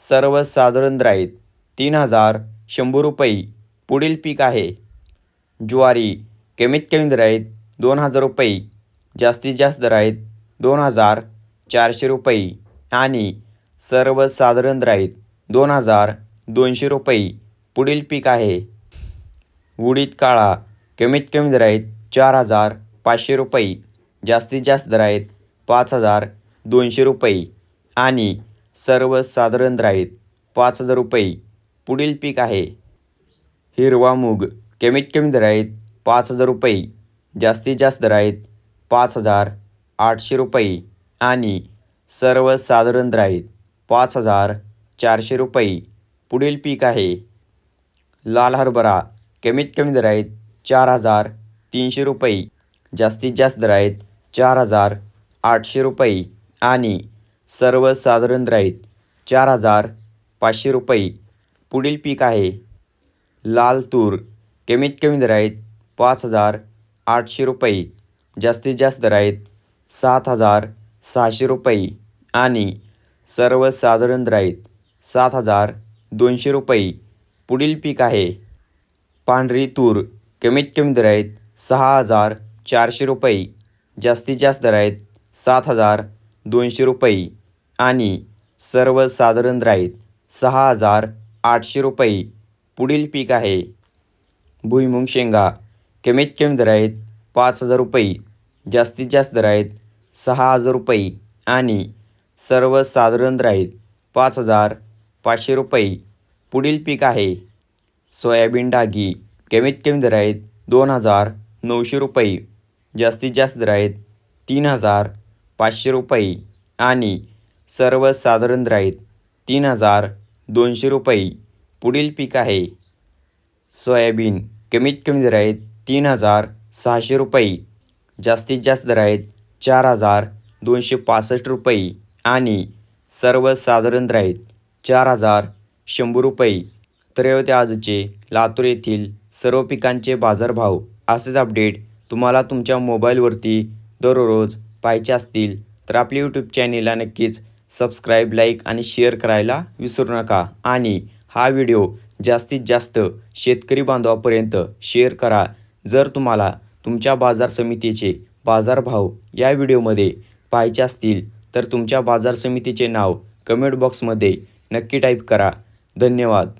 सर्वसाधारण दर तीन हजार शंभर रुपये पुढील पीक आहे. ज्वारी कमीत कमी दर आहेत दोन हजार रुपये जास्तीत जास्त दर आहेत दोन हजार चारशे रुपये आणि सर्वसाधारण दर दोन हजार दोनशे रुपये पुढील पीक आहे. उडीद काळा कमीत कमी दर आहेत चार हजार पाचशे रुपये जास्तीत जास्त दर आहेत पाच हजार दोनशे रुपये आणि सर्वसाधारण राहीत पाच हजार रुपये. पुढील पीक आहे. हिरवा मूग. कमीत कमी दर आहेत पाच हजार रुपये. जास्तीत जास्त दर आहेत पाच हजार आठशे रुपये. आणि सर्वसाधारण दर आहेत पाच हजार चारशे रुपये. पुढील पीक आहे. लाल हरभरा. कमीत कमी दर आहेत चार हजार तीनशे रुपये. जास्तीत जास्त दर आहेत चार हजार आठशे रुपये. आणि सर्वसाधारण राहीत चार हजार पाचशे रुपये. पुढील पीक आहे लाल तूर. कमीत कमी दर पाच हजार आठशे रुपये. जास्तीत जास्त दर आहेत सात हजार सहाशे रुपये. आणि सर्वसाधारण दर सात हजार दोनशे रुपये. पुढील पीक आहे पांढरी तूर. कमीत कमी दराईत सहा हजार चारशे रुपये. जास्तीत जास्त दर आहेत सात हजार दोनशे रुपये. आणि सर्वसाधारण दर सहा हजार आठशे रुपये पुढील पीक आहे. भुईमुंग शेंगा कमीत कमी दर आहेत पाच हजार रुपये जास्तीत जास्त दर आहेत सहा हजार रुपये आणि सर्वसाधारण दर पाच हजार पाचशे रुपये पुढील पीक आहे. सोयाबीन डागी कमीत कमी दर आहेत दोन हजार नऊशे रुपये जास्तीत जास्त दर आहेत तीन हजार पाचशे रुपये आणि सर्वसाधारण राहीत तीन हजार दोनशे रुपये. पुढील पीक आहे. सोयाबीन कमीत कमी दर आहेत तीन हजार सहाशे रुपये. जास्तीत जास्त दर आहेत चार हजार दोनशे पासष्ट रुपये आणि सर्वसाधारण राहीत चार हजार शंभर रुपये. तर होते आजचे लातूर येथील सर्व पिकांचे बाजारभाव असेच अपडेट तुम्हाला तुमच्या मोबाईलवरती दररोज पाहायचे असतील तर आपल्या यूट्यूब चॅनेलला नक्कीच सबस्क्राईब लाईक आणि शेअर करायला विसरू नका. आणि हा व्हिडिओ जास्तीत जास्त शेतकरी बांधवापर्यंत शेअर करा. जर तुम्हाला तुमच्या बाजार समितीचे बाजारभाव या व्हिडिओमध्ये पाहायचे असतील तर तुमच्या बाजार समितीचे नाव कमेंट बॉक्समध्ये नक्की टाईप करा. धन्यवाद.